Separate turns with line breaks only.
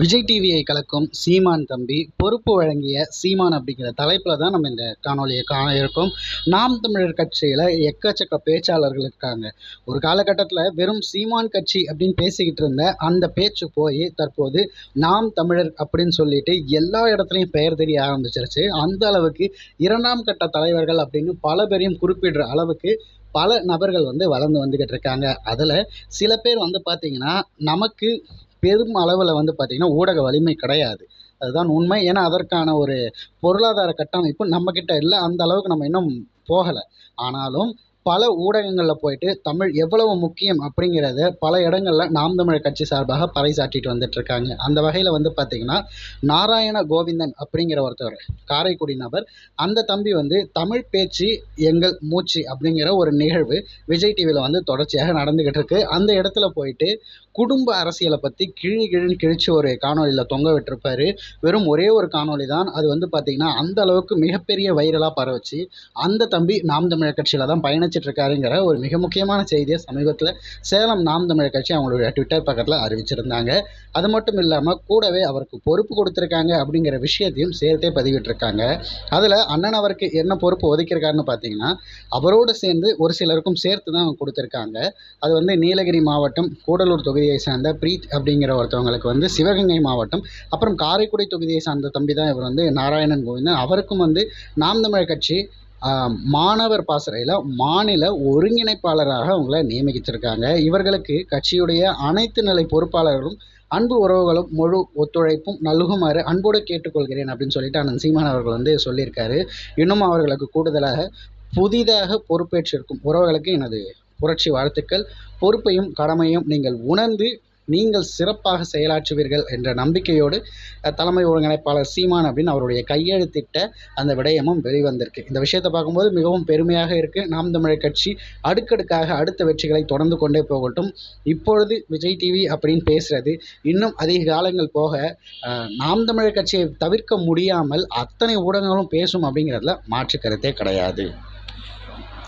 விஜய் டிவியை கலக்கும் சீமான் தம்பி பொறுப்பு வழங்கிய சீமான் அப்படிங்கிற தலைப்பில் தான் நம்ம இந்த காணொலியை காண இருக்கோம். நாம் தமிழர் கட்சியில் எக்கச்சக்க பேச்சாளர்கள் இருக்காங்க. ஒரு காலகட்டத்தில் வெறும் சீமான் கட்சி அப்படின்னு பேசிக்கிட்டு இருந்த அந்த பேச்சு போய் தற்போது நாம் தமிழர் அப்படின்னு சொல்லிட்டு எல்லா இடத்துலையும் பெயர் தெரிய ஆரம்பிச்சிருச்சு. அந்த அளவுக்கு இரண்டாம் கட்ட தலைவர்கள் அப்படின்னு பல பேரையும் குறிப்பிடுற அளவுக்கு பல நபர்கள் வந்து வளர்ந்து வந்துக்கிட்டு இருக்காங்க. அதில் சில பேர் வந்து பார்த்திங்கன்னா நமக்கு பெரும் அளவில் வந்து பார்த்திங்கன்னா ஊடக வலிமை கிடையாது. அதுதான் உண்மை. ஏன்னா அதற்கான ஒரு பொருளாதார கட்டமைப்பு நம்மக்கிட்ட இல்லை. அந்த அளவுக்கு நம்ம இன்னும் போகலை. ஆனாலும் பல ஊடகங்களில் போயிட்டு தமிழ் எவ்வளவு முக்கியம் அப்படிங்கிறத பல இடங்களில் நாம் தமிழர் கட்சி சார்பாக பறைசாற்றிட்டு வந்துட்டுருக்காங்க. அந்த வகையில் வந்து பார்த்திங்கன்னா நாராயண கோவிந்தன் அப்படிங்கிற ஒருத்தர் காரைக்குடி நபர் அந்த தம்பி வந்து தமிழ் பேச்சு எங்கள் மூச்சு அப்படிங்கிற ஒரு நிகழ்வு விஜய் டிவியில் வந்து தொடர்ச்சியாக நடந்துக்கிட்டு இருக்கு அந்த இடத்துல போயிட்டு குடும்ப அரசியலை பற்றி கிழி கிழின்னு கிழிச்சு ஒரு காணொலியில் தொங்க விட்டுருப்பாரு. வெறும் ஒரே ஒரு காணொலி தான். அது வந்து பார்த்திங்கன்னா அந்த அளவுக்கு மிகப்பெரிய வைரலாக பரவச்சு. அந்த தம்பி நாம் தமிழர் கட்சியில் தான் பயணம் இருக்காருங்கிற ஒரு மிக முக்கியமான செய்தியை சமீபத்தில் சேலம் நாம் தமிழர் கட்சி அவங்களுடைய ட்விட்டர் பக்கத்தில் அறிவிச்சிருந்தாங்க. அது மட்டும் இல்லாமல் கூடவே அவருக்கு பொறுப்பு கொடுத்துருக்காங்க அப்படிங்கிற விஷயத்தையும் சேர்த்தே பதிவிட்டிருக்காங்க அதில் அண்ணன் அவருக்கு என்ன பொறுப்பு ஒதுக்கியிருக்காருன்னு பார்த்தீங்கன்னா அவரோடு சேர்ந்து ஒரு சிலருக்கும் சேர்த்து தான் கொடுத்துருக்காங்க. அது வந்து நீலகிரி மாவட்டம் கூடலூர் தொகுதியை சார்ந்த பிரீத் அப்படிங்கிற ஒருத்தவங்களுக்கு வந்து சிவகங்கை மாவட்டம் அப்புறம் காரைக்குடி தொகுதியை சார்ந்த தம்பி தான் இவர் வந்து நாராயணன் கோவிந்தன். அவருக்கும் வந்து நாம் தமிழர் கட்சி மாணவர் பாசறையில் மாநில ஒருங்கிணைப்பாளராக அவங்கள நியமிச்சிருக்காங்க இவர்களுக்கு கட்சியுடைய அனைத்து நிலை பொறுப்பாளர்களும் அன்பு உறவுகளும் முழு ஒத்துழைப்பும் நல்குமாறு அன்போடு கேட்டுக்கொள்கிறேன் அப்படின்னு சொல்லிட்டு அண்ணன் சீமான் அவர்கள் வந்து சொல்லியிருக்காரு. இன்னும் அவர்களுக்கு கூடுதலாக புதிதாக பொறுப்பேற்றிருக்கும் உறவுகளுக்கு எனது புரட்சி வாழ்த்துக்கள். பொறுப்பையும் கடமையும் நீங்கள் உணர்ந்து நீங்கள் சிறப்பாக செயலாற்றுவீர்கள் என்ற நம்பிக்கையோடு தலைமை ஒருங்கிணைப்பாளர் சீமான் அப்படின்னு அவருடைய கையெழுத்திட்ட அந்த விடயமும் வெளிவந்திருக்கு. இந்த விஷயத்தை பார்க்கும்போது மிகவும் பெருமையாக இருக்குது நாம் தமிழர் கட்சி அடுக்கடுக்காக அடுத்த வெற்றிகளை தொடர்ந்து கொண்டே போகட்டும். இப்பொழுது விஜய் டிவி அப்படின்னு பேசுகிறது இன்னும் அதிக காலங்கள் போக நாம் தமிழர் கட்சியை தவிர்க்க முடியாமல் அத்தனை ஊடகங்களும் பேசும் அப்படிங்கிறதுல மாற்று கருத்தே கிடையாது.